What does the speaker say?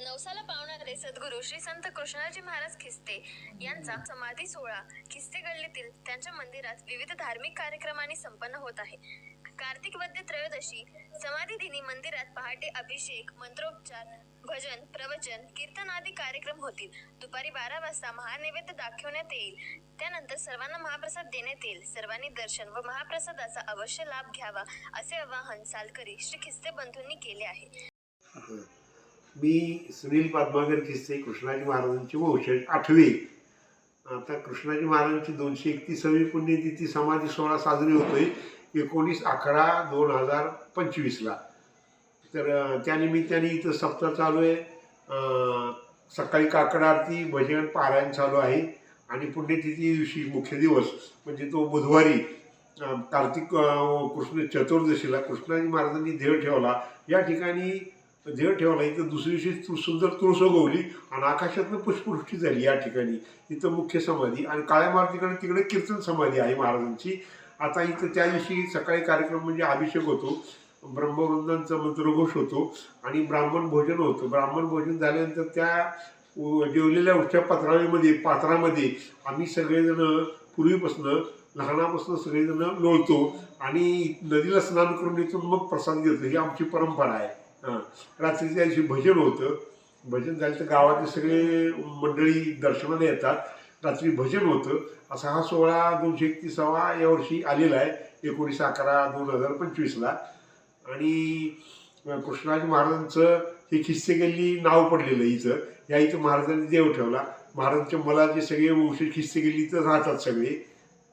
नवसाला पावणारे सद्गुरू श्री संत कृष्णाजी महाराज खिस्ते यांचा समाधी सोहळा खिस्ते गल्लीतील त्यांच्या मंदिरात विविध धार्मिक कार्यक्रमांनी संपन्न होत आहे. कार्तिक वद्य त्रयोदशी समाधी दिनी मंदिरात पहाटे अभिषेक मंत्रोपचार भजन प्रवचन कीर्तन आदी कार्यक्रम होतील. दुपारी बारा वाजता महानैवेद्य दाखवण्यात येईल. त्यानंतर सर्वांना महाप्रसाद देण्यात येईल. सर्वांनी दर्शन व महाप्रसादाचा अवश्य लाभ घ्यावा असे आवाहन सालकरी श्री खिस्ते बंधूंनी केले आहे. मी सुनील पद्मागर किस्से कृष्णाजी महाराजांचे वंशज आठवी. आता कृष्णाजी महाराजांची दोनशे एकतीसावी पुण्यतिथी समाधी सोहळा साजरी होतोय एकोणीस अकरा दोन हजार पंचवीसला तर त्यानिमित्ताने इथं सप्ताह चालू आहे. सकाळी काकड आरती भजन पारायण चालू आहे. आणि पुण्यतिथी दिवशी मुख्य दिवस म्हणजे तो बुधवारी कार्तिक कृष्ण चतुर्दशीला कृष्णाजी महाराजांनी देव ठेवला. या ठिकाणी देव ठेवला इथं दुसऱ्या दिवशी तु- सुंदर तुळस उगवली आणि आकाशातनं पुष्पवृष्टी झाली या ठिकाणी इथं मुख्य समाधी आणि काळ्या मारुतीकडे तिकडे कीर्तन समाधी आहे महाराजांची. आता इथं त्या दिवशी सकाळी कार्यक्रम म्हणजे अभिषेक होतो ब्रह्मवृंदांचा मंत्रघोष होतो आणि ब्राह्मण भोजन होतं. ब्राह्मण भोजन झाल्यानंतर त्या जेवलेल्या उठच्या पत्रामध्ये पात्रामध्ये आम्ही सगळेजण पूर्वीपासनं लहानापासून सगळेजण लोळतो आणि नदीला स्नान करून येतो मग प्रसाद घेतो. ही आमची परंपरा आहे. हां. रात्रीच्या दिवशी भजन होतं. भजन झालं तर गावातले सगळे मंडळी दर्शनाला येतात. रात्री भजन होतं. असा हा सोहळा दोनशे एकतीसावा यावर्षी आलेला आहे. एकोणीस अकरा दोन हजार पंचवीसला. आणि कृष्णाजी महाराजांचं हे खिस्से गल्ली नाव पडलेलं आहे इथं. या इथं महाराजांनी देव ठेवला. महाराजांच्या मला जे सगळे वंश खिस्से गल्ली इथं राहतात सगळे.